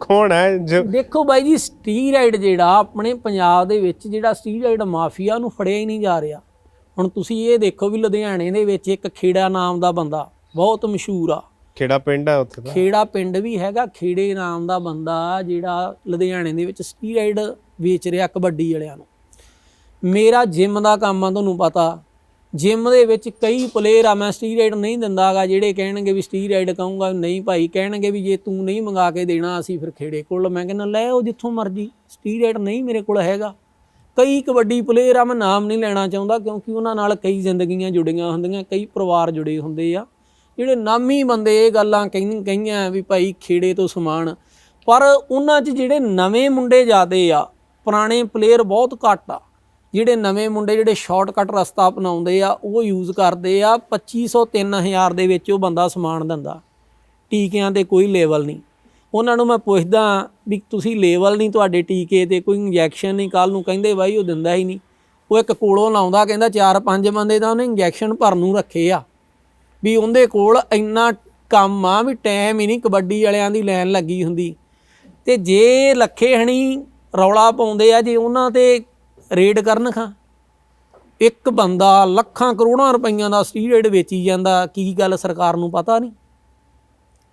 ਕੌਣ ਹੈ ਜੋ ਦੇਖੋ ਬਾਈ ਜੀ ਸਟੀਰਾਇਡ ਜਿਹੜਾ ਆਪਣੇ ਪੰਜਾਬ ਦੇ ਵਿੱਚ ਜਿਹੜਾ ਸਟੀਰਾਇਡ ਮਾਫੀਆ ਨੂੰ ਫੜਿਆ ਹੀ ਨਹੀਂ ਜਾ ਰਿਹਾ। ਹੁਣ ਤੁਸੀਂ ਇਹ ਦੇਖੋ ਵੀ ਲੁਧਿਆਣੇ ਦੇ ਵਿੱਚ ਇੱਕ ਖੇੜਾ ਨਾਮ ਦਾ ਬੰਦਾ ਬਹੁਤ ਮਸ਼ਹੂਰ ਆ। ਕਿਹੜਾ ਪਿੰਡ ਹੈ ਉੱਥੇ ਦਾ ਖੇੜਾ ਪਿੰਡ ਵੀ ਹੈਗਾ ਖੇੜੇ ਨਾਮ ਦਾ ਬੰਦਾ ਜਿਹੜਾ ਲੁਧਿਆਣੇ ਦੇ ਵਿੱਚ ਸਟੀਰਾਇਡ ਵੇਚ ਰਿਹਾ ਕਬੱਡੀ ਵਾਲਿਆਂ ਨੂੰ। ਮੇਰਾ ਜਿਮ ਦਾ ਕੰਮ ਆ ਤੁਹਾਨੂੰ ਪਤਾ ਜਿਮ ਦੇ ਵਿੱਚ ਕਈ ਪਲੇਅਰ ਆ, ਮੈਂ ਸਟੀਰਾਇਡ ਨਹੀਂ ਦਿੰਦਾਗਾ, ਜਿਹੜੇ ਕਹਿਣਗੇ ਵੀ ਸਟੀਰਾਇਡ ਕਹੂੰਗਾ ਨਹੀਂ ਭਾਈ, ਕਹਿਣਗੇ ਵੀ ਜੇ ਤੂੰ ਨਹੀਂ ਮੰਗਾ ਕੇ ਦੇਣਾ, ਅਸੀਂ ਫਿਰ ਖੇੜੇ ਕੋਲ, ਮੈਂ ਕਹਿੰਦਾ, ਲੈ ਉਹ ਜਿੱਥੋਂ ਮਰਜ਼ੀ ਸਟੀਰਾਇਡ ਨਹੀਂ ਮੇਰੇ ਕੋਲ ਹੈਗਾ। ਕਈ ਕਬੱਡੀ ਪਲੇਅਰ ਆ, ਮੈਂ ਨਾਮ ਨਹੀਂ ਲੈਣਾ ਚਾਹੁੰਦਾ, ਕਿਉਂਕਿ ਉਹਨਾਂ ਨਾਲ ਕਈ ਜ਼ਿੰਦਗੀਆਂ ਜੁੜੀਆਂ ਹੁੰਦੀਆਂ, ਕਈ ਪਰਿਵਾਰ ਜੁੜੇ ਹੁੰਦੇ ਆ। ਜਿਹੜੇ ਨਾਮੀ ਬੰਦੇ ਇਹ ਗੱਲਾਂ ਕਹਿੰ- ਕਹੀਆਂ ਵੀ ਭਾਈ ਖੇੜੇ ਤੋਂ ਸਮਾਨ। ਪਰ ਉਹਨਾਂ 'ਚ ਜਿਹੜੇ ਨਵੇਂ ਮੁੰਡੇ ਜਾਦੇ ਆ, ਪੁਰਾਣੇ ਪਲੇਅਰ ਬਹੁਤ ਘੱਟ ਆ। ਜਿਹੜੇ ਨਵੇਂ ਮੁੰਡੇ ਜਿਹੜੇ ਸ਼ਾਰਟਕਟ ਰਸਤਾ ਅਪਣਾਉਂਦੇ ਆ, ਉਹ ਯੂਜ਼ ਕਰਦੇ ਆ 2500 3000 ਦੇ ਵਿੱਚ ਉਹ ਬੰਦਾ ਸਮਾਨ ਦਿੰਦਾ। ਟੀਕਿਆਂ ਤੇ ਕੋਈ ਲੈਵਲ ਨਹੀਂ। ਉਹਨਾਂ ਨੂੰ ਮੈਂ ਪੁੱਛਦਾ ਵੀ ਤੁਸੀਂ ਲੈਵਲ ਨਹੀਂ ਤੁਹਾਡੇ ਟੀਕੇ ਤੇ, ਕੋਈ ਇੰਜੈਕਸ਼ਨ ਨਹੀਂ ਕੱਲ ਨੂੰ ਕਹਿੰਦੇ ਬਾਈ ਉਹ ਦਿੰਦਾ ਹੀ ਨਹੀਂ। ਉਹ ਇੱਕ ਕੋਲੋਂ ਲਾਉਂਦਾ, ਕਹਿੰਦਾ ਚਾਰ ਪੰਜ ਬੰਦੇ ਤਾਂ ਉਹਨੇ ਇੰਜੈਕਸ਼ਨ ਭਰਨ ਨੂੰ ਰੱਖੇ ਆ। ਵੀ ਉਹਦੇ ਕੋਲ ਇੰਨਾ ਕੰਮ ਆ ਵੀ ਟਾਈਮ ਹੀ ਨਹੀਂ ਕਬੱਡੀ ਵਾਲਿਆਂ ਦੀ ਲਾਈਨ ਲੱਗੀ ਹੁੰਦੀ। ਤੇ ਜੇ ਲੱਖੇ ਹਣੀ ਰੌਲਾ ਪਾਉਂਦੇ ਆ, ਜੇ ਉਹਨਾਂ ਤੇ ਰੇਡ ਕਰਨ ਖਾਂ। ਇੱਕ ਬੰਦਾ ਲੱਖਾਂ ਕਰੋੜਾਂ ਰੁਪਈਆਂ ਦਾ ਸਟੀਰੋਇਡ ਵੇਚੀ ਜਾਂਦਾ ਕੀ ਗੱਲ ਸਰਕਾਰ ਨੂੰ ਪਤਾ ਨਹੀਂ?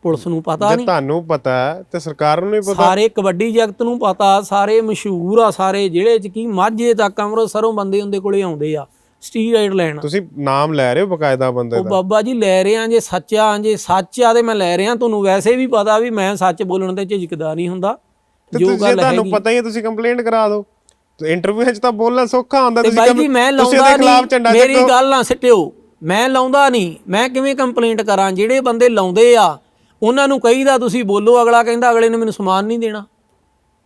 ਪੁਲਿਸ ਨੂੰ ਪਤਾ ਨਹੀਂ? ਤੁਹਾਨੂੰ ਪਤਾ ਹੈ ਤੇ ਸਰਕਾਰ ਨੂੰ ਨਹੀਂ ਪਤਾ। ਸਾਰੇ ਕਬੱਡੀ ਜਗਤ ਨੂੰ ਪਤਾ ਸਾਰੇ ਮਸ਼ਹੂਰ ਆ ਸਾਰੇ ਜ਼ਿਲ੍ਹੇ 'ਚ ਕੀ ਮਾਝੇ ਤੱਕ ਅੰਮ੍ਰਿਤਸਰੋਂ ਬੰਦੇ ਹੁੰਦੇ ਕੋਲੇ ਆਉਂਦੇ ਆ ਸਟੀਰੋਇਡ ਲੈਣ। ਤੁਸੀਂ ਨਾਮ ਲੈ ਰਹੇ ਹੋ ਬਕਾਇਦਾ ਬੰਦੇ ਉਹ ਦਾ? ਬਾਬਾ ਜੀ ਲੈ ਰਹੇ ਆ ਜੇ ਸੱਚਾ ਜੇ ਸੱਚ ਆ ਤੇ ਮੈਂ ਲੈ ਰਿਹਾ ਤੁਹਾਨੂੰ ਵੈਸੇ ਵੀ ਪਤਾ ਵੀ ਮੈਂ ਸੱਚ ਬੋਲਣ ਤੇ ਝਿਜਕਦਾ ਨਹੀਂ ਹੁੰਦਾ। ਜੋ ਗੱਲ ਤੁਹਾਨੂੰ ਹੈਗੀ ਪਤਾ ਹੀ ਹੈ ਤੁਸੀਂ ਕੰਪਲੇਂਟ ਕਰਾ ਦਿਓ। ਇੰਟਰਵਿਊ ਵਿੱਚ ਤਾਂ ਬੋਲਣਾ ਸੌਖਾ ਹੁੰਦਾ ਤੁਸੀਂ ਬਾਈ ਜੀ ਮੈਂ ਲਾਉਂਦਾ ਨਹੀਂ ਮੇਰੀ ਗੱਲ ਨਾ ਸਿੱਟਿਓ ਮੈਂ ਲਾਉਂਦਾ ਨਹੀਂ ਮੈਂ ਕਿਵੇਂ ਕੰਪਲੇਂਟ ਕਰਾਂ? ਜਿਹੜੇ ਬੰਦੇ ਲਾਉਂਦੇ ਆ ਉਹਨਾਂ ਨੂੰ ਕਹੀਦਾ ਤੁਸੀਂ ਬੋਲੋ ਅਗਲਾ ਕਹਿੰਦਾ ਅਗਲੇ ਨੇ ਮੈਨੂੰ ਸਮਾਨ ਨਹੀਂ ਦੇਣਾ।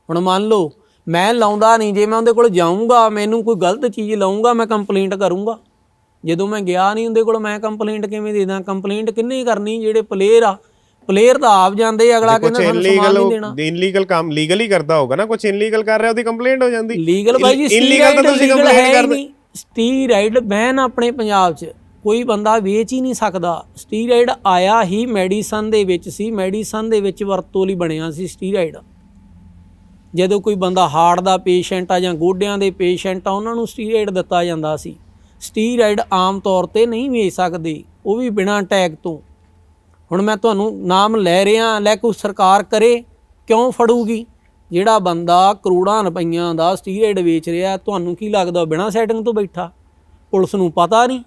ਹੁਣ ਮੰਨ ਲਓ ਮੈਂ ਲਾਉਂਦਾ ਨਹੀਂ ਜੇ ਮੈਂ ਉਹਦੇ ਕੋਲ ਜਾਊਂਗਾ ਮੈਨੂੰ ਕੋਈ ਗਲਤ ਚੀਜ਼ ਲਾਉਂਗਾ ਮੈਂ ਕੰਪਲੇਂਟ ਕਰੂੰਗਾ। ਜਦੋਂ ਮੈਂ ਗਿਆ ਨਹੀਂ ਉਹਦੇ ਕੋਲ ਮੈਂ ਕੰਪਲੇਂਟ ਕਿਵੇਂ ਦੇ ਦਾਂ? ਕੰਪਲੇਂਟ ਕਿੰਨੇ ਕਰਨੀ ਜਿਹੜੇ ਪਲੇਅਰ ਆ ਪਲੇਅਰ ਤਾਂ ਆਪ ਜਾਂਦੇ ਆ, ਅਗਲਾ ਕੁਝ ਕਹਿੰਦਾ ਸਾਨੂੰ ਸਮਾਨ ਇਲੀਗਲ ਨਹੀਂ ਦੇਣਾ। ਇਲੀਗਲ ਕੰਮ ਲੀਗਲ ਹੀ ਕਰਦਾ ਹੋਗਾ ਨਾ ਕੁਝ ਇਲੀਗਲ ਕਰ ਰਿਹਾ ਉਹਦੀ ਕੰਪਲੇਂਟ ਹੋ ਜਾਂਦੀ। ਲੀਗਲ ਬਾਈ ਜੀ ਇਲੀਗਲ ਤਾਂ ਤੁਸੀਂ ਕੰਪਲੇਂਟ ਕਰਦੇ ਸਟੀਰਾਇਡ ਬੈਨ ਆਪਣੇ ਪੰਜਾਬ 'ਚ। ਕੋਈ ਬੰਦਾ ਵੇਚ ਹੀ ਨਹੀਂ ਸਕਦਾ। ਸਟੀਰਾਇਡ ਆਇਆ ਹੀ ਮੈਡੀਸਨ ਦੇ ਵਿੱਚ ਸੀ। ਮੈਡੀਸਨ ਦੇ ਵਿੱਚ ਵਰਤੋਂ ਲਈ ਬਣਿਆ ਸੀ ਸਟੀਰਾਇਡ ਜਦੋਂ ਕੋਈ ਬੰਦਾ ਹਾਰਟ ਦਾ ਪੇਸ਼ੈਂਟ ਆ ਜਾਂ ਗੋਡਿਆਂ ਦੇ ਪੇਸ਼ੈਂਟ ਆ ਉਹਨਾਂ ਨੂੰ ਸਟੀਰਾਇਡ ਦਿੱਤਾ ਜਾਂਦਾ ਸੀ। ਸਟੀਰਾਇਡ ਆਮ ਤੌਰ ਤੇ ਨਹੀਂ ਵੇਚ ਸਕਦੇ। ਉਹ ਵੀ ਬਿਨਾਂ ਟੈਗ ਤੋਂ। ਹੁਣ ਮੈਂ ਤੁਹਾਨੂੰ ਨਾਮ ਲੈ ਰਿਹਾ, ਲੈ ਕੋਈ ਸਰਕਾਰ ਕਰੇ, ਕਿਉਂ ਫੜੂਗੀ? ਜਿਹੜਾ ਬੰਦਾ ਕਰੋੜਾਂ ਰੁਪਈਆਂ ਦਾ ਸਟੀਰਾਇਡ ਵੇਚ ਰਿਹਾ, ਤੁਹਾਨੂੰ ਕੀ ਲੱਗਦਾ ਬਿਨਾਂ ਸੈਟਿੰਗ ਤੋਂ ਬੈਠਾ? ਪੁਲਿਸ ਨੂੰ ਪਤਾ ਨਹੀਂ।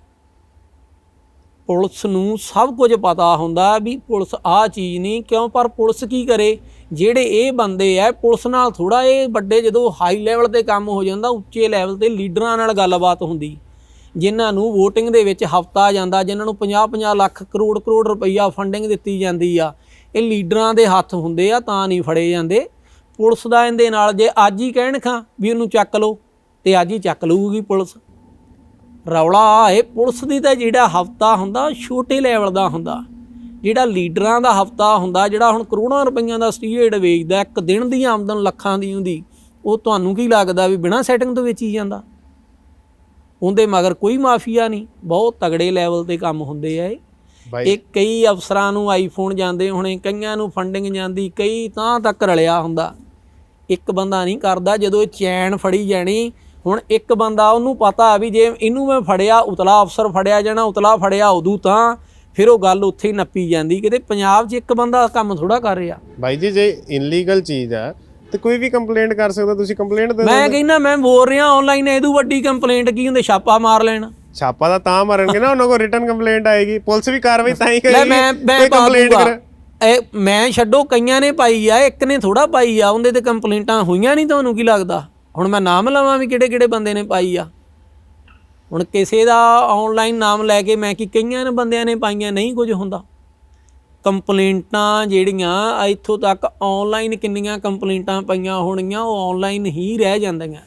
ਪੁਲਿਸ ਨੂੰ ਸਭ ਕੁਝ ਪਤਾ ਹੁੰਦਾ ਵੀ ਪੁਲਿਸ ਆਹ ਚੀਜ਼ ਨਹੀਂ, ਕਿਉਂ? ਪਰ ਪੁਲਿਸ ਕੀ ਕਰੇ? ਜਿਹੜੇ ਇਹ ਬੰਦੇ ਐ, ਪੁਲਿਸ ਨਾਲ ਥੋੜਾ ਇਹ ਵੱਡੇ ਜਦੋਂ ਹਾਈ ਲੈਵਲ ਤੇ ਕੰਮ ਹੋ ਜਾਂਦਾ, ਉੱਚੇ ਲੈਵਲ ਤੇ ਲੀਡਰਾਂ ਨਾਲ ਗੱਲਬਾਤ ਹੁੰਦੀ। ਜਿਨ੍ਹਾਂ ਨੂੰ VOTING ਦੇ ਵਿੱਚ ਹਫਤਾ ਜਾਂਦਾ, ਜਿਨ੍ਹਾਂ ਨੂੰ 50-50 ਲੱਖ ਕਰੋੜ ਕਰੋੜ ਰੁਪਈਆ ਫੰਡਿੰਗ ਦਿੱਤੀ ਜਾਂਦੀ ਆ, ਇਹ ਲੀਡਰਾਂ ਦੇ ਹੱਥ ਹੁੰਦੇ ਆ, ਤਾਂ ਨਹੀਂ ਫੜੇ ਜਾਂਦੇ। ਪੁਲਿਸ ਦਾ ਇਹਦੇ ਨਾਲ ਜੇ ਅੱਜ ਹੀ ਕਹਿਣ ਖਾਂ ਵੀ ਉਹਨੂੰ ਚੱਕ ਲਓ, ਤੇ ਅੱਜ ਹੀ ਚੱਕ ਲਊਗੀ ਪੁਲਿਸ। ਰੌਲਾ ਇਹ, ਪੁਲਿਸ ਦੀ ਤਾਂ ਜਿਹੜਾ ਹਫਤਾ ਹੁੰਦਾ, ਛੋਟੇ ਲੈਵਲ ਦਾ ਹੁੰਦਾ। ਜਿਹੜਾ ਲੀਡਰਾਂ ਦਾ ਹਫਤਾ ਹੁੰਦਾ, ਜਿਹੜਾ ਹੁਣ ਕਰੋੜਾਂ ਰੁਪਈਆਂ ਦਾ ਸਟੀਰੇਟ ਵੇਚਦਾ, ਇੱਕ ਦਿਨ ਦੀ ਆਮਦਨ ਲੱਖਾਂ ਦੀ ਹੁੰਦੀ, ਉਹ ਤੁਹਾਨੂੰ ਕੀ ਲੱਗਦਾ ਵੀ ਬਿਨਾਂ ਸੈਟਿੰਗ ਤੋਂ ਵੇਚੀ ਜਾਂਦਾ? ਉਹਦੇ ਮਗਰ ਕੋਈ ਮਾਫੀਆ ਨਹੀਂ। ਬਹੁਤ ਤਗੜੇ ਲੈਵਲ ਤੇ ਕੰਮ ਹੁੰਦੇ ਆ ਇਹ। ਕਈ ਅਫਸਰਾਂ ਨੂੰ ਆਈਫੋਨ ਜਾਂਦੇ ਹੋਣੇ ਕਈਆਂ ਨੂੰ ਫੰਡਿੰਗ ਜਾਂਦੀ ਕਈ ਤਾਂ ਤੱਕ ਰਲਿਆ ਹੁੰਦਾ। ਇੱਕ ਬੰਦਾ ਨਹੀਂ ਕਰਦਾ ਜਦੋਂ ਇਹ ਚੈਨ ਫੜੀ ਜਾਣੀ ਹੁਣ ਇੱਕ ਬੰਦਾ ਉਹਨੂੰ ਪਤਾ ਵੀ ਜੇ ਇਹਨੂੰ ਮੈਂ ਫੜਿਆ ਉਤਲਾ ਅਫਸਰ ਫੜਿਆ ਜਾਣਾ ਉਤਲਾ ਫੜਿਆ ਉਦੋਂ ਤਾਂ ਫਿਰ ਉਹ ਗੱਲ ਉੱਥੇ ਹੀ ਨੱਪੀ ਜਾਂਦੀ। ਕਿਤੇ ਪੰਜਾਬ 'ਚ ਇੱਕ ਬੰਦਾ ਕੰਮ ਥੋੜਾ ਕਰ ਰਿਹਾ। ਬਾਈ ਜੀ ਜੇ ਇਲੀਗਲ ਚੀਜ਼ ਹੈ ਤੇ ਕੋਈ ਵੀ ਕੰਪਲੇਂਟ ਕਰ ਸਕਦਾ ਤੁਸੀਂ ਕੰਪਲੇਂਟ ਦੇ ਮੈਂ ਕਹਿੰਦਾ ਮੈਂ ਬੋਲ ਰਿਹਾ ਆਨਲਾਈਨ ਇਹਦੂ ਵੱਡੀ ਕੰਪਲੇਂਟ ਕੀ ਹੁੰਦੇ ਛਾਪਾ ਮਾਰ ਲੈਣ। ਛਾਪਾ ਦਾ ਤਾਂ ਮਾਰਨਗੇ ਨਾ ਉਹਨਾਂ ਕੋਲ ਰਿਟਰਨ ਕੰਪਲੇਂਟ ਆਏਗੀ ਪੁਲਿਸ ਵੀ ਕਾਰਵਾਈ ਤਾਂ ਹੀ ਲੈ ਕਰੇਗੀ ਮੈਂ ਮੈਂ ਕੰਪਲੇਂਟ। ਕਰ। ਇਹ ਮੈਂ ਛੱਡੋ ਕਈਆਂ ਨੇ ਪਾਈ ਆ ਇੱਕ ਨੇ ਥੋੜਾ ਪਾਈ ਆ ਉਹਦੇ ਤੇ ਕੰਪਲੇਂਟਾਂ ਹੋਈਆਂ ਨਹੀਂ ਤੁਹਾਨੂੰ ਕੀ ਲੱਗਦਾ? ਹੁਣ ਮੈਂ ਨਾਮ ਲਵਾਂ ਵੀ ਕਿਹੜੇ ਕਿਹੜੇ ਬੰਦੇ ਨੇ ਪਾਈ ਆ। ਹੁਣ ਕਿਸੇ ਦਾ ਆਨਲਾਈਨ ਨਾਮ ਲੈ ਕੇ ਮੈਂ ਕਿ ਕਈਆਂ ਨੇ ਬੰਦਿਆਂ ਨੇ ਪਾਈਆਂ ਨਹੀਂ ਕੁਝ ਹੁੰਦਾ। ਕੰਪਲੇਂਟਾਂ ਜਿਹੜੀਆਂ ਇੱਥੋਂ ਤੱਕ ਆਨਲਾਈਨ ਕਿੰਨੀਆਂ ਕੰਪਲੇਂਟਾਂ ਪਈਆਂ ਹੋਣਗੀਆਂ, ਉਹ ਆਨਲਾਈਨ ਹੀ ਰਹਿ ਜਾਂਦੀਆਂ।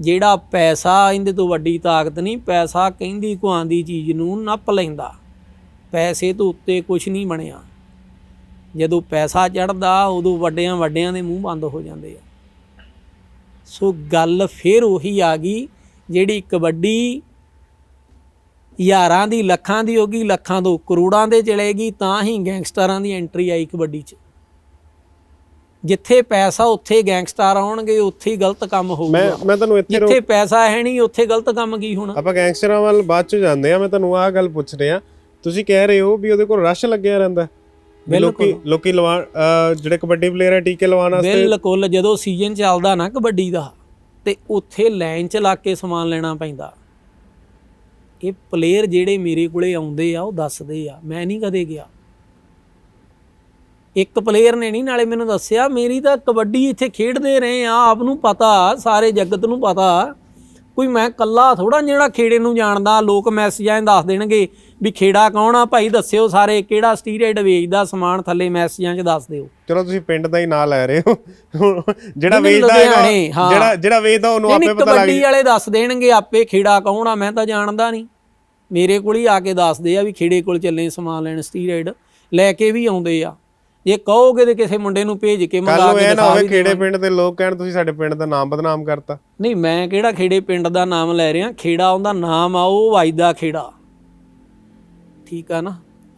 ਜਿਹੜਾ ਪੈਸਾ ਇਹਦੇ ਤੋਂ ਵੱਡੀ ਤਾਕਤ ਨਹੀਂ, ਪੈਸਾ ਕਹਿੰਦੀ ਕੁਆਂਦੀ ਚੀਜ਼ ਨੂੰ ਨੱਪ ਲੈਂਦਾ। ਪੈਸੇ ਤੋਂ ਉੱਤੇ ਕੁਝ ਨਹੀਂ ਬਣਿਆ। ਜਦੋਂ ਪੈਸਾ ਚੜਦਾ ਉਦੋਂ ਵੱਡਿਆਂ ਵੱਡਿਆਂ ਦੇ ਮੂੰਹ ਬੰਦ ਹੋ ਜਾਂਦੇ ਆ। ਸੋ ਗੱਲ ਫੇਰ ਉਹੀ ਆ ਗਈ, ਜਿਹੜੀ ਕਬੱਡੀ ਹਜ਼ਾਰਾਂ ਦੀ ਲੱਖਾਂ ਦੀ ਹੋਗੀ ਲੱਖਾਂ ਤੋਂ ਕਰੋੜਾਂ ਦੇ ਚਲੇਗੀ ਤਾਂ ਹੀ ਗੈਂਗਸਟਰਾਂ ਦੀ ਐਂਟਰੀ ਆਈ ਕਬੱਡੀ 'ਚ। ਜਿੱਥੇ ਪੈਸਾ ਉੱਥੇ ਗੈਂਗਸਟਰ ਆਉਣਗੇ ਉੱਥੇ ਹੀ ਗਲਤ ਕੰਮ ਮੈਂ ਹੋਊਗਾ। ਮੈਂ ਤੁਹਾਨੂੰ ਇੱਥੇ ਜਿੱਥੇ ਪੈਸਾ ਹੈ ਨਹੀਂ ਉੱਥੇ ਗਲਤ ਕੰਮ ਕੀ ਹੋਣਾ? ਆਪਾਂ ਗੈਂਗਸਟਰਾਂ ਵੱਲ ਬਾਅਦ ਚ ਜਾਂਦੇ ਆ ਮੈਂ ਤੁਹਾਨੂੰ ਆਹ ਗੱਲ ਪੁੱਛ ਰਿਹਾ ਤੁਸੀਂ ਕਹਿ ਰਹੇ ਹੋ ਵੀ ਉਹਦੇ ਕੋਲ ਰਸ਼ ਲੱਗਿਆ ਰਹਿੰਦਾ। ਲੋਕੀ ਲੋਕੀ ਲਵਾ ਜਿਹੜੇ ਕਬੱਡੀ ਪਲੇਅਰ ਆ ਟੀਕੇ ਲਵਾਉਣ ਵਾਸਤੇ ਬਿਲਕੁਲ ਜਦੋਂ ਸੀਜ਼ਨ ਚੱਲਦਾ ਨਾ ਕਬੱਡੀ ਦਾ ਤੇ ਉੱਥੇ ਲਾਈਨ 'ਚ ਲਾ ਕੇ ਸਮਾਨ ਲੈਣਾ ਪੈਂਦਾ। ਇਹ ਪਲੇਅਰ ਜਿਹੜੇ ਮੇਰੇ ਕੋਲੇ ਆਉਂਦੇ ਆ, ਉਹ ਦੱਸਦੇ ਆ। ਮੈਂ ਨਹੀਂ ਕਦੇ ਗਿਆ। ਇੱਕ ਪਲੇਅਰ ਨੇ ਨਹੀਂ, ਨਾਲੇ ਮੈਨੂੰ ਦੱਸਿਆ, ਮੇਰੀ ਤਾਂ ਕਬੱਡੀ ਇੱਥੇ ਖੇਡਦੇ ਰਹੇ ਆ, ਆਪ ਨੂੰ ਪਤਾ, ਸਾਰੇ ਜਗਤ ਨੂੰ ਪਤਾ। ਕੋਈ ਮੈਂ ਕੱਲਾ ਥੋੜਾ ਜਿਹੜਾ ਖੇੜੇ ਨੂੰ ਜਾਣਦਾ ਲੋਕ ਮੈਸੇਜਾਂ 'ਚ ਦੱਸ ਦੇਣਗੇ ਵੀ ਖੇੜਾ ਕੌਣ ਆ? ਭਾਈ ਦੱਸਿਓ ਸਾਰੇ ਕਿਹੜਾ ਸਟੀਰੋਇਡ ਵੇਚਦਾ ਸਮਾਨ ਥੱਲੇ ਮੈਸੇਜਾਂ 'ਚ ਦੱਸ ਦਿਓ। ਚਲੋ ਤੁਸੀਂ ਪਿੰਡ ਦਾ ਹੀ ਨਾਂ ਲੈ ਰਹੇ ਹੋ। ਜਿਹੜਾ ਵੇਚਦਾ ਹਾਂ। ਜਿਹੜਾ ਜਿਹੜਾ ਵੇਚਦਾ ਉਹਨੂੰ ਆਪੇ ਪਤਾ ਲੱਗ ਕਬੱਡੀ ਵਾਲੇ ਦੱਸ ਦੇਣਗੇ ਆਪੇ ਖੇੜਾ ਕੌਣ ਆ ਮੈਂ ਤਾਂ ਜਾਣਦਾ ਨਹੀਂ ਮੇਰੇ ਕੋਲ ਹੀ ਆ ਕੇ ਦੱਸਦੇ ਆ ਵੀ ਖੇੜੇ ਕੋਲ ਚੱਲੇ ਸਮਾਨ ਲੈਣ ਸਟੀਰੋਇਡ ਲੈ ਕੇ ਵੀ ਆਉਂਦੇ ਆ। ਜੇ ਕਹੋਗੇ ਤੇ ਕਿਸੇ ਮੁੰਡੇ ਨੂੰ ਭੇਜ ਕੇ ਕੱਲ ਮੰਗਾ ਨੂੰ ਕੇ ਇਹ ਨਾ ਦਿਖਾ ਹੋਵੇ ਵੀ ਖੇੜੇ ਪਿੰਡ ਦੇ ਲੋਕ ਕਹਿਣ ਤੁਸੀਂ ਸਾਡੇ ਪਿੰਡ ਦਾ ਨਾਮ ਬਦਨਾਮ ਕਰਤਾ। ਨਹੀਂ ਮੈਂ ਕਿਹੜਾ ਖੇੜੇ ਪਿੰਡ ਦਾ ਨਾਮ ਲੈ ਰਿਹਾ? ਖੇੜਾ ਉਹਦਾ ਨਾਮ ਆ ਉਹ ਵਾਜਦਾ ਖੇੜਾ। ਠੀਕ ਆ ਨਾ?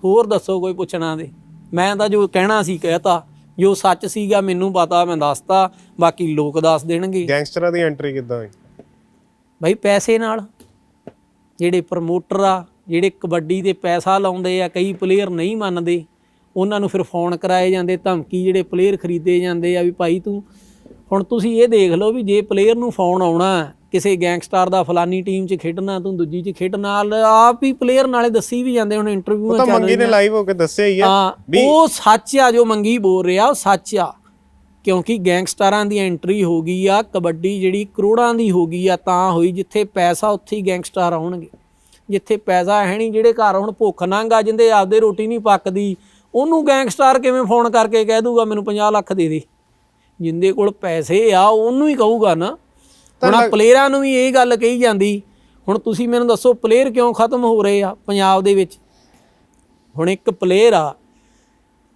ਹੋਰ ਦੱਸੋ ਕੋਈ ਪੁੱਛਣਾ ਦੇ ਮੈਂ ਤਾਂ ਜੋ ਕਹਿਣਾ ਸੀ ਕਹਿਤਾ। ਜੋ ਸੱਚ ਸੀਗਾ ਮੈਨੂੰ ਪਤਾ ਮੈਂ ਦੱਸਤਾ। ਬਾਕੀ ਲੋਕ ਦੱਸ ਦੇਣਗੇ। ਗੈਂਗਸਟਰਾਂ ਦੀ ਐਂਟਰੀ ਕਿੱਦਾਂ ਹੋਈ? ਭਾਈ ਪੈਸੇ ਨਾਲ। ਜਿਹੜੇ ਪ੍ਰਮੋਟਰ ਆ ਜਿਹੜੇ ਕਬੱਡੀ ਤੇ ਪੈਸਾ ਲਾਉਂਦੇ ਆ ਕਈ ਪਲੇਅਰ ਨਹੀਂ ਮੰਨਦੇ। ਉਹਨਾਂ ਨੂੰ ਫਿਰ ਫੋਨ ਕਰਾਏ ਜਾਂਦੇ ਧਮਕੀ ਜਿਹੜੇ ਪਲੇਅਰ ਖਰੀਦੇ ਜਾਂਦੇ ਆ ਵੀ ਭਾਈ ਤੂੰ ਹੁਣ ਤੁਸੀਂ ਇਹ ਦੇਖ ਲਓ ਵੀ ਜੇ ਪਲੇਅਰ ਨੂੰ ਫੋਨ ਆਉਣਾ ਕਿਸੇ ਗੈਂਗਸਟਰ ਦਾ ਫਲਾਨੀ ਟੀਮ 'ਚ ਖੇਡਣਾ ਤੂੰ ਦੂਜੀ 'ਚ ਖੇਡਣਾ ਆਪ ਹੀ ਪਲੇਅਰ ਨਾਲੇ ਦੱਸੀ ਵੀ ਜਾਂਦੇ ਹੁਣ ਇੰਟਰਵਿਊਆਂ ਤਾਂ ਚੱਲ ਮੰਗੀ ਨੇ ਲਾਈਵ ਹੋ ਕੇ ਦੱਸਿਆ ਹੀ ਆ ਉਹ ਸੱਚ ਆ ਜੋ ਮੰਗੀ ਬੋਲ ਰਿਹਾ ਉਹ ਸੱਚ ਆ। ਕਿਉਂਕਿ ਗੈਂਗਸਟਰਾਂ ਦੀ ਐਂਟਰੀ ਹੋ ਗਈ ਆ ਕਬੱਡੀ ਜਿਹੜੀ ਕਰੋੜਾਂ ਦੀ ਹੋ ਗਈ ਆ ਤਾਂ ਹੋਈ ਜਿੱਥੇ ਪੈਸਾ ਉੱਥੇ ਹੀ ਗੈਂਗਸਟਰ ਆਉਣਗੇ। ਜਿੱਥੇ ਪੈਸਾ ਹੈ ਨਹੀਂ ਜਿਹੜੇ ਘਰ ਹੁਣ ਭੁੱਖ ਨੰਗ ਜਿੰਦੇ ਆਪਦੇ ਰੋਟੀ ਨਹੀਂ ਪੱਕਦੀ ਉਹਨੂੰ ਗੈਂਗਸਟਰ ਕਿਵੇਂ ਫੋਨ ਕਰਕੇ ਕਹਿ ਦੂਗਾ ਮੈਨੂੰ 50 ਲੱਖ ਦੇ ਦੇ। ਜਿੰਦੇ ਕੋਲ ਪੈਸੇ ਆ ਉਹਨੂੰ ਹੀ ਕਹੂਗਾ ਨਾ। ਹੁਣ ਪਲੇਅਰਾਂ ਨੂੰ ਵੀ ਇਹ ਗੱਲ ਕਹੀ ਜਾਂਦੀ ਹੁਣ ਤੁਸੀਂ ਮੈਨੂੰ ਦੱਸੋ ਪਲੇਅਰ ਕਿਉਂ ਖਤਮ ਹੋ ਰਹੇ ਆ ਪੰਜਾਬ ਦੇ ਵਿੱਚ? ਹੁਣ ਇੱਕ ਪਲੇਅਰ ਆ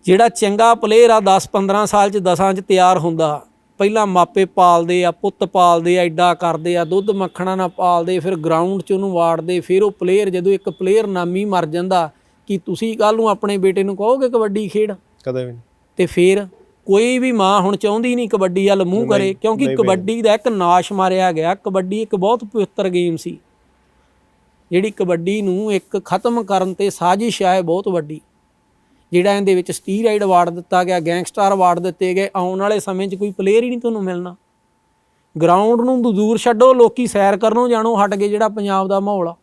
ਜਿਹੜਾ ਚੰਗਾ ਪਲੇਅਰ ਆ 10-15 ਸਾਲ ਚ 10ਾਂ ਚ ਤਿਆਰ ਹੁੰਦਾ। ਪਹਿਲਾਂ ਮਾਪੇ ਪਾਲਦੇ ਆ ਪੁੱਤ ਪਾਲਦੇ ਆ ਐਡਾ ਕਰਦੇ ਆ ਦੁੱਧ ਮੱਖਣਾ ਨਾਲ ਪਾਲਦੇ ਫਿਰ ਗਰਾਊਂਡ 'ਚ ਉਹਨੂੰ ਵਾੜਦੇ ਫਿਰ ਉਹ ਪਲੇਅਰ ਜਦੋਂ ਇੱਕ ਪਲੇਅਰ ਨਾਮੀ ਮਰ ਜਾਂਦਾ ਕਿ ਤੁਸੀਂ ਕੱਲ ਨੂੰ ਆਪਣੇ ਬੇਟੇ ਨੂੰ ਕਹੋਗੇ ਕਬੱਡੀ ਖੇਡ? ਕਦੇ ਵੀ ਨਹੀਂ। ਤੇ ਫਿਰ ਕੋਈ ਵੀ ਮਾਂ ਹੁਣ ਚਾਹੁੰਦੀ ਨਹੀਂ ਕਬੱਡੀ ਵੱਲ ਮੂੰਹ ਕਰੇ ਕਿਉਂਕਿ ਕਬੱਡੀ ਦਾ ਇੱਕ ਨਾਸ਼ ਮਾਰਿਆ ਗਿਆ। ਕਬੱਡੀ ਇੱਕ ਬਹੁਤ ਪਵਿੱਤਰ ਗੇਮ ਸੀ। ਜਿਹੜੀ ਕਬੱਡੀ ਨੂੰ ਇੱਕ ਖਤਮ ਕਰਨ ਤੇ ਸਾਜ਼ਿਸ਼ ਹੈ ਬਹੁਤ ਵੱਡੀ। ਜਿਹੜਾ ਇਹਦੇ ਵਿੱਚ ਸਟੀਰਾਇਡ ਅਵਾਰਡ ਦਿੱਤਾ ਗਿਆ ਗੈਂਗਸਟਰ ਅਵਾਰਡ ਦਿੱਤੇ ਗਏ ਆਉਣ ਵਾਲੇ ਸਮੇਂ 'ਚ ਕੋਈ ਪਲੇਅਰ ਹੀ ਨਹੀਂ ਤੁਹਾਨੂੰ ਮਿਲਣਾ। ਗਰਾਊਂਡ ਨੂੰ ਦੂਰ ਛੱਡੋ ਲੋਕੀ ਸੈਰ ਕਰਨੋਂ ਜਾਣੋ ਹਟ ਗਏ ਜਿਹੜਾ ਪੰਜਾਬ ਦਾ ਮਾਹੌਲ ਆ।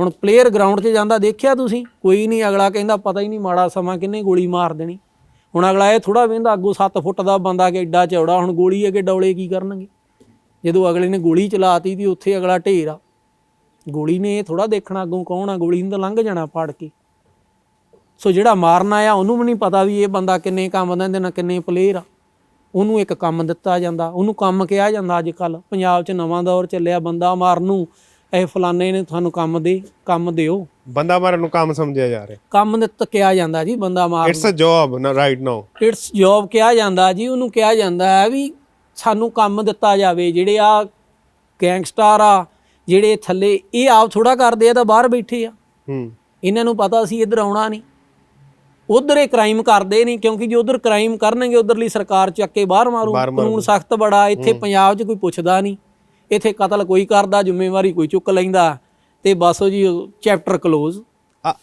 ਹੁਣ ਪਲੇਅਰ ਗਰਾਊਂਡ 'ਚ ਜਾਂਦਾ ਦੇਖਿਆ ਤੁਸੀਂ? ਕੋਈ ਨਹੀਂ, ਅਗਲਾ ਕਹਿੰਦਾ ਪਤਾ ਹੀ ਨਹੀਂ ਮਾੜਾ ਸਮਾਂ ਕਿੰਨੇ ਗੋਲੀ ਮਾਰ ਦੇਣੀ। ਹੁਣ ਅਗਲਾ ਇਹ ਥੋੜਾ ਵੇਂਦਾ ਅੱਗੋਂ 7 ਫੁੱਟ ਦਾ ਬੰਦਾ ਕਿ ਐਡਾ ਚੌੜਾ, ਹੁਣ ਗੋਲੀ ਅੱਗੇ ਡੌਲੇ ਕੀ ਕਰਨਗੇ? ਜਦੋਂ ਅਗਲੇ ਨੇ ਗੋਲੀ ਚਲਾਤੀ ਤੇ ਉੱਥੇ ਅਗਲਾ ਢੇਰ ਆ। ਗੋਲੀ ਨੇ ਇਹ ਥੋੜਾ ਦੇਖਣਾ ਅੱਗੋਂ ਕੌਣ ਆ, ਗੋਲੀ ਨੂੰ ਤਾਂ ਲੰਘ ਜਾਣਾ ਫੜ ਕੇ। ਸੋ ਜਿਹੜਾ ਮਾਰਨ ਆਇਆ ਉਹਨੂੰ ਵੀ ਨਹੀਂ ਪਤਾ ਵੀ ਇਹ ਬੰਦਾ ਕਿੰਨੇ ਕੰਮ ਦਾ ਇਹਦੇ ਨਾਲ ਕਿੰਨੇ ਪਲੇਅਰ ਆ। ਉਹਨੂੰ ਇੱਕ ਕੰਮ ਦਿੱਤਾ ਜਾਂਦਾ, ਉਹਨੂੰ ਕੰਮ ਕਿਹਾ ਜਾਂਦਾ ਅੱਜ ਕੱਲ ਪੰਜਾਬ 'ਚ ਨਵਾਂ ਦੌਰ ਚੱਲਿਆ ਬੰਦਾ ਮਾਰਨ ਨੂੰ। ਇਹ ਫਲਾਣੇ ਨੇ ਤੁਹਾਨੂੰ ਕੰਮ ਦੇ ਕੰਮ ਦਿਓ। ਬੰਦਾ ਮਾਰਨ ਨੂੰ ਕੰਮ ਸਮਝਿਆ ਜਾ ਰਿਹਾ। ਕੰਮ ਦਿੱਤਾ ਕਿਹਾ ਜਾਂਦਾ ਜੀ ਬੰਦਾ ਮਾਰ ਇਟਸ ਅ ਜੌਬ ਨਾ ਰਾਈਟ ਨਾਓ ਇਟਸ ਜੌਬ ਕਿਹਾ ਜਾਂਦਾ ਜੀ ਉਹਨੂੰ ਕਿਹਾ ਜਾਂਦਾ ਹੈ ਵੀ ਸਾਨੂੰ ਕੰਮ ਦਿੱਤਾ ਜਾਵੇ ਜਿਹੜੇ ਆ ਗੈਂਗਸਟਰ ਆ ਜਿਹੜੇ ਥੱਲੇ ਇਹ ਆਪ ਥੋੜਾ ਕਰਦੇ ਆ ਤਾਂ ਬਾਹਰ ਬੈਠੇ ਆ। ਹੂੰ। ਇਹਨਾਂ ਨੂੰ ਪਤਾ ਸੀ ਇੱਧਰ ਆਉਣਾ ਨਹੀਂ। ਉਧਰ ਇਹ ਕ੍ਰਾਈਮ ਕਰਦੇ ਨਹੀਂ ਕਿਉਂਕਿ ਜੇ ਉਧਰ ਕ੍ਰਾਈਮ ਕਰਨਗੇ ਉਧਰਲੀ ਸਰਕਾਰ ਚੱਕ ਕੇ ਬਾਹਰ ਮਾਰੂ। ਬਾਹਰ ਮਾਰੂ। ਕਾਨੂੰਨ ਸਖਤ ਬੜਾ ਇੱਥੇ ਪੰਜਾਬ 'ਚ ਕੋਈ ਪੁੱਛਦਾ ਨਹੀਂ। ਇੱਥੇ ਕਤਲ ਕੋਈ ਕਰਦਾ ਜ਼ਿੰਮੇਵਾਰੀ ਕੋਈ ਚੁੱਕ ਲੈਂਦਾ ਤੇ ਬਸ ਉਹ ਜੀ ਚੈਪਟਰ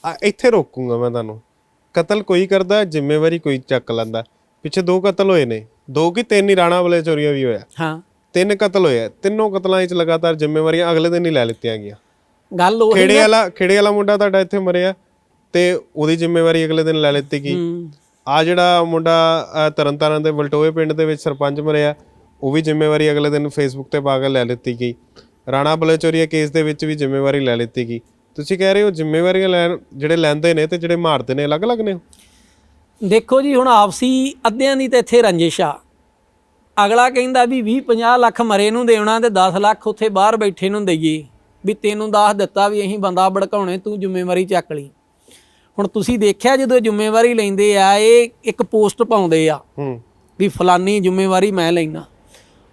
ਆ ਇੱਥੇ ਰੋਕੂੰਗਾ ਮੈਂ ਤੁਹਾਨੂੰ। ਕਤਲ ਕੋਈ ਕਰਦਾ ਜ਼ਿੰਮੇਵਾਰੀ ਕੋਈ ਚੱਕ ਲੈਂਦਾ। ਪਿੱਛੇ ਦੋ ਕਤਲ ਹੋਏ ਨੇ। ਦੋ ਕਿ ਤਿੰਨ ਹੀ ਰਾਣਾ ਵਾਲੇ ਚੋਰੀਆਂ ਵੀ ਹੋਇਆ। ਹਾਂ। ਤਿੰਨ ਕਤਲ ਹੋਏ ਆ। ਤਿੰਨੋਂ ਕਤਲਾਂ ਵਿੱਚ ਲਗਾਤਾਰ ਜ਼ਿੰਮੇਵਾਰੀਆਂ ਅਗਲੇ ਦਿਨ ਹੀ ਲੈ ਲਿੱਤੀਆਂ ਗਈਆਂ। ਗੱਲ ਉਹ ਖੇੜੇ ਵਾਲਾ ਖੇੜੇ ਵਾਲਾ ਮੁੰਡਾ ਤੁਹਾਡਾ ਇੱਥੇ ਮਰਿਆ ਤੇ ਉਹਦੀ ਜ਼ਿੰਮੇਵਾਰੀ ਅਗਲੇ ਦਿਨ ਲੈ ਲਿੱਤੀ ਗਈ। ਆ ਜਿਹੜਾ ਮੁੰਡਾ ਤਰਨਤਾਰਨ ਦੇ ਵਲਟੋਏ ਪਿੰਡ ਦੇ ਵਿੱਚ ਸਰਪੰਚ ਮਰਿਆ ਉਹ ਵੀ ਜ਼ਿੰਮੇਵਾਰੀ ਅਗਲੇ ਦਿਨ ਫੇਸਬੁੱਕ ਤੇ ਪਾ ਕੇ ਲੈ ਲਿੱਤੀ ਗਈ। ਰਾਣਾ ਬਲੇਚੋਰੀਆ ਕੇਸ ਦੇ ਵਿੱਚ ਵੀ ਜ਼ਿੰਮੇਵਾਰੀ ਲੈ ਲਿੱਤੀ ਗਈ। ਤੁਸੀਂ ਕਹਿ ਰਹੇ ਹੋ ਜ਼ਿੰਮੇਵਾਰੀਆਂ ਲੈਣ ਜਿਹੜੇ ਲੈਂਦੇ ਨੇ ਤੇ ਜਿਹੜੇ ਮਾਰਦੇ ਨੇ ਅਲੱਗ-ਅਲੱਗ ਨੇ ਦੇਖੋ ਜੀ ਹੁਣ ਆਪਸੀ ਅੱਧਿਆਂ ਦੀ ਤਾਂ ਇੱਥੇ ਰੰਜਿਸ਼ ਆ। ਅਗਲਾ ਕਹਿੰਦਾ ਵੀ 20 50 ਲੱਖ ਮਰੇ ਨੂੰ ਦੇਣਾ ਤੇ 10 ਲੱਖ ਉੱਥੇ ਬਾਹਰ ਬੈਠੇ ਨੂੰ ਦਈਏ। ਵੀ ਤੈਨੂੰ ਦੱਸ ਦਿੱਤਾ ਵੀ ਅਸੀਂ ਬੰਦਾ ਭੜਕਾਉਣੇ ਤੂੰ ਜ਼ਿੰਮੇਵਾਰੀ ਚੱਕ ਲਈ। ਹੁਣ ਤੁਸੀਂ ਦੇਖਿਆ ਜਦੋਂ ਜ਼ਿੰਮੇਵਾਰੀ ਲੈਂਦੇ ਆ ਇਹ ਇੱਕ ਪੋਸਟ ਪਾਉਂਦੇ ਆ ਹੂੰ। ਵੀ ਫਲਾਨੀ ਜ਼ਿੰਮੇਵਾਰੀ ਮੈਂ ਲੈਣਾ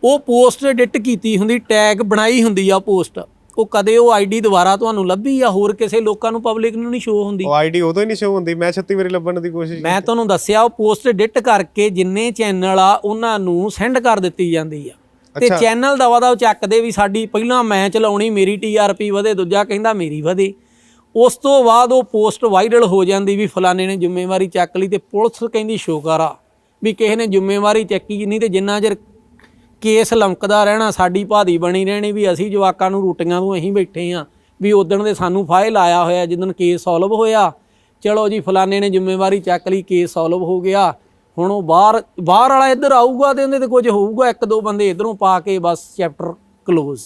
ਉਹ ਪੋਸਟ ਐਡਿਟ ਕੀਤੀ ਹੁੰਦੀ ਟੈਗ ਬਣਾਈ ਹੁੰਦੀ ਆ ਪੋਸਟ। ਉਹ ਕਦੇ ਉਹ ਆਈਡੀ ਦੁਬਾਰਾ ਤੁਹਾਨੂੰ ਲੱਭੀ ਆ ਹੋਰ ਕਿਸੇ ਲੋਕਾਂ ਨੂੰ ਪਬਲਿਕ ਨੂੰ ਨਹੀਂ ਸ਼ੋ ਹੁੰਦੀ? ਉਹ ਆਈਡੀ ਉਦੋਂ ਹੀ ਨਹੀਂ ਸ਼ੋ ਹੁੰਦੀ। ਮੈਂ 36 ਵਾਰੀ ਲੱਭਣ ਦੀ ਕੋਸ਼ਿਸ਼ ਮੈਂ ਤੁਹਾਨੂੰ ਦੱਸਿਆ ਉਹ ਪੋਸਟ ਐਡਿਟ ਕਰਕੇ ਜਿੰਨੇ ਚੈਨਲ ਆ ਉਹਨਾਂ ਨੂੰ ਸੈਂਡ ਕਰ ਦਿੱਤੀ ਜਾਂਦੀ ਆ। ਤੇ ਚੈਨਲ ਦਾ ਚੱਕਦੇ ਵੀ ਸਾਡੀ ਪਹਿਲਾਂ ਮੈਂ ਚਲਾਉਣੀ ਮੇਰੀ ਟੀਆਰਪੀ ਵਧੇ ਦੂਜਾ ਕਹਿੰਦਾ ਮੇਰੀ ਵਧੇ। ਉਸ ਤੋਂ ਬਾਅਦ ਉਹ ਪੋਸਟ ਵਾਇਰਲ ਹੋ ਜਾਂਦੀ ਵੀ ਫਲਾਣੇ ਨੇ ਜ਼ਿੰਮੇਵਾਰੀ ਚੱਕ ਲਈ ਤੇ ਪੁਲਿਸ ਕਹਿੰਦੀ ਸ਼ੁਕਰ ਵੀ ਕਿਸੇ ਨੇ ਜ਼ਿੰਮੇਵਾਰੀ ਚੱਕੀ ਨਹੀਂ ਤੇ ਜਿੰਨਾ ਚਿਰ ਕੇਸ ਲਮਕਦਾ ਰਹਿਣਾ, ਸਾਡੀ ਭਾਦੀ ਬਣੀ ਰਹਿਣੀ ਵੀ ਅਸੀਂ ਜਵਾਕਾਂ ਨੂੰ ਰੋਟੀਆਂ ਤੋਂ ਅਸੀਂ ਬੈਠੇ ਆ ਵੀ ਉਦਣ ਦੇ ਸਾਨੂੰ ਫਾਈਲ ਆਇਆ ਹੋਇਆ, ਜਿੱਦਣ ਕੇਸ ਸੋਲਵ ਹੋਇਆ। ਚਲੋ ਜੀ, ਫਲਾਣੇ ਨੇ ਜ਼ਿੰਮੇਵਾਰੀ ਚੱਕ ਲਈ, ਕੇਸ ਸੋਲਵ ਹੋ ਗਿਆ। ਹੁਣ ਉਹ ਬਾਹਰ ਬਾਹਰ ਵਾਲਾ ਇੱਧਰ ਆਊਗਾ ਤੇ ਉਹਦੇ ਤੇ ਕੁਝ ਹੋਊਗਾ, ਇੱਕ ਦੋ ਬੰਦੇ ਇਧਰੋਂ ਪਾ ਕੇ ਬਸ ਚੈਪਟਰ ਕਲੋਜ਼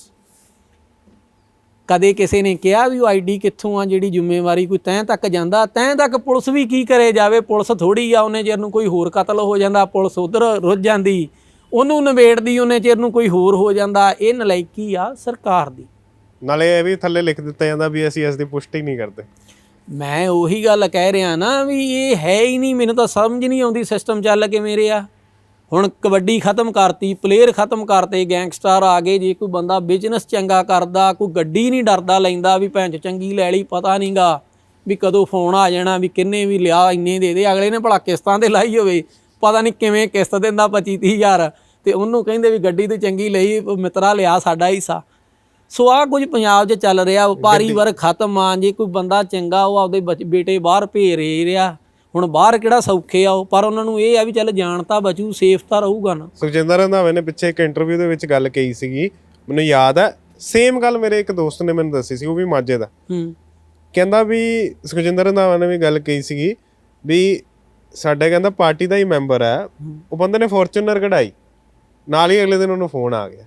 ਕਦੇ ਕਿਸੇ ਨੇ ਕਿਹਾ ਵੀ ਉਹ ਆਈਡੀ ਕਿੱਥੋਂ ਆ, ਜਿਹੜੀ ਜ਼ਿੰਮੇਵਾਰੀ ਕੋਈ ਤੈਂ ਤੱਕ ਜਾਂਦਾ, ਤੈਂ ਤੱਕ ਪੁਲਿਸ ਵੀ ਕੀ ਕਰੇ ਜਾਵੇ? ਪੁਲਿਸ ਥੋੜੀ ਆ, ਉਹਨੇ ਚਿਰ ਨੂੰ ਕੋਈ ਹੋਰ ਕਤਲ ਹੋ ਜਾਂਦਾ, ਪੁਲਿਸ ਉਧਰ ਰੁੱਝ ਜਾਂਦੀ। ਉਹਨੂੰ ਨਿਬੇੜਦੀ ਉਹਨੇ ਚਿਰ ਨੂੰ ਕੋਈ ਹੋਰ ਹੋ ਜਾਂਦਾ ਇਹ ਨਲਾਇਕੀ ਆ ਸਰਕਾਰ ਦੀ। ਨਾਲੇ ਇਹ ਵੀ ਥੱਲੇ ਲਿਖ ਦਿੱਤਾ ਜਾਂਦਾ ਵੀ ਅਸੀਂ ਇਸ ਦੀ ਪੁਸ਼ਟੀ ਨਹੀਂ ਕਰਦੇ। ਮੈਂ ਉਹੀ ਗੱਲ ਕਹਿ ਰਿਹਾ ਨਾ ਵੀ ਇਹ ਹੈ ਹੀ ਨਹੀਂ ਮੈਨੂੰ ਤਾਂ ਸਮਝ ਨਹੀਂ ਆਉਂਦੀ ਸਿਸਟਮ ਚੱਲ ਕੇ ਮੇਰੇ ਆ ਹੁਣ ਕਬੱਡੀ ਖਤਮ ਕਰਤੀ ਪਲੇਅਰ ਖਤਮ ਕਰਤੇ ਗੈਂਗਸਟਰ ਆ ਗਏ ਜੇ ਕੋਈ ਬੰਦਾ ਬਿਜ਼ਨਸ ਚੰਗਾ ਕਰਦਾ ਕੋਈ ਗੱਡੀ ਨਹੀਂ ਡਰਦਾ ਲੈਂਦਾ ਵੀ ਭੈਣ ਚੰਗੀ ਲੈ ਲਈ ਪਤਾ ਨਹੀਂਗਾ ਵੀ ਕਦੋਂ ਫੋਨ ਆ ਜਾਣਾ ਵੀ ਕਿੰਨੇ ਵੀ ਲਿਆ ਇੰਨੇ ਦੇ ਦੇ ਅਗਲੇ ਨੇ ਭਲਾ ਕਿਸ਼ਤਾਂ ਤੇ ਲਾਈ ਹੋਵੇ। ਪਤਾ ਨਹੀਂ ਕਿਵੇਂ ਕਿਸ਼ਤ ਦਿੰਦਾ 25 ਹਜ਼ਾਰ। ਤੇ ਉਹਨੂੰ ਕਹਿੰਦੇ ਵੀ ਗੱਡੀ ਤੇ ਚੰਗੀ ਲਈ ਮਿੱਤਰਾ ਲਿਆ ਸਾਡਾ ਹਿੱਸਾ। ਸੋ ਆ ਕੁਝ ਪੰਜਾਬ 'ਚ ਚੱਲ ਰਿਹਾ ਵਪਾਰੀ ਵਰਗ ਖਤਮ ਆ ਜੇ ਕੋਈ ਬੰਦਾ ਚੰਗਾ ਉਹ ਆਪਦੇ ਬੇਟੇ ਬਾਹਰ ਭੇਜ ਰਹੇ। ਹੁਣ ਬਾਹਰ ਕਿਹੜਾ ਸੌਖੇ ਆ ਉਹ? ਪਰ ਉਹਨਾਂ ਨੂੰ ਇਹ ਆ ਵੀ ਚੱਲ ਜਾਣ ਤਾਂ ਬਚੂ ਸੇਫ ਤਾਂ ਰਹੂਗਾ ਨਾ। ਸੁਖਜਿੰਦਰ ਰੰਧਾਵੇ ਨੇ ਪਿੱਛੇ ਇੱਕ ਇੰਟਰਵਿਊ ਦੇ ਵਿੱਚ ਗੱਲ ਕਹੀ ਸੀਗੀ। ਮੈਨੂੰ ਯਾਦ ਹੈ ਸੇਮ ਗੱਲ ਮੇਰੇ ਇੱਕ ਦੋਸਤ ਨੇ ਮੈਨੂੰ ਦੱਸੀ ਸੀ ਉਹ ਵੀ ਮਾਝੇ ਦਾ। ਹੂੰ। ਕਹਿੰਦਾ ਵੀ ਸੁਖਜਿੰਦਰ ਰੰਧਾਵਾ ਨੇ ਵੀ ਗੱਲ ਕਹੀ ਸੀਗੀ ਵੀ ਸਾਡੇ ਕਹਿੰਦਾ ਪਾਰਟੀ ਦਾ ਹੀ ਮੈਂਬਰ ਹੈ। ਉਹ ਬੰਦੇ ਨੇ ਫੋਰਚੂਨਰ ਕਢਾਈ। ਨਾਲ ਹੀ ਅਗਲੇ ਦਿਨ ਉਹਨੂੰ ਫੋਨ ਆ ਗਿਆ।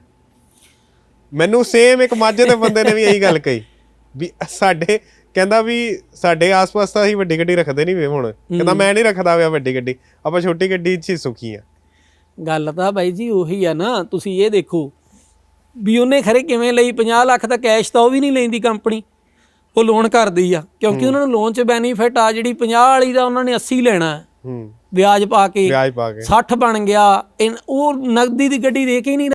ਮੈਨੂੰ ਸੇਮ ਇੱਕ ਮਾਝੇ ਦੇ ਬੰਦੇ ਨੇ ਵੀ ਇਹੀ ਗੱਲ ਕਹੀ ਵੀ ਸਾਡੇ ਕਹਿੰਦਾ ਵੀ ਸਾਡੇ ਆਸ-ਪਾਸ ਤਾਂ ਅਸੀਂ ਵੱਡੀ ਗੱਡੀ ਰੱਖਦੇ ਨਹੀਂ ਵੇ ਹੁਣ। ਕਹਿੰਦਾ ਮੈਂ ਨਹੀਂ ਰੱਖਦਾ ਵਿਆ ਵੱਡੀ ਗੱਡੀ। ਆਪਾਂ ਛੋਟੀ ਗੱਡੀ 'ਚ ਹੀ ਸੁਖੀ ਆ। ਗੱਲ ਤਾਂ ਬਾਈ ਜੀ ਉਹੀ ਆ ਨਾ ਤੁਸੀਂ ਇਹ ਦੇਖੋ ਵੀ ਉਹਨੇ ਖਰੇ ਕਿਵੇਂ ਲਈ? 50 ਲੱਖ ਦਾ ਕੈਸ਼ ਤਾਂ ਉਹ ਵੀ ਨਹੀਂ ਲੈਂਦੀ ਕੰਪਨੀ। ਉਹ ਲੋਨ ਕਰਦੀ ਆ। ਕਿਉਂਕਿ ਉਹਨਾਂ ਨੂੰ ਲੋਨ 'ਚ ਬੈਨੀਫਿਟ ਆ ਜਿਹੜੀ 50 ਵਾਲੀ ਦਾ ਉਹਨਾਂ ਨੇ 80 ਲੈਣਾ। ਹੈ, ਵਿਆਜ ਪਾ ਕੇ ਵਿਆਜ ਪਾ ਕੇ। 60 ਬਣ ਗਿਆ। ਉਹ ਨਗਦੀ ਦੀ ਗੱਡੀ ਦੇ ਕੇ ਹੀ ਨਹੀਂ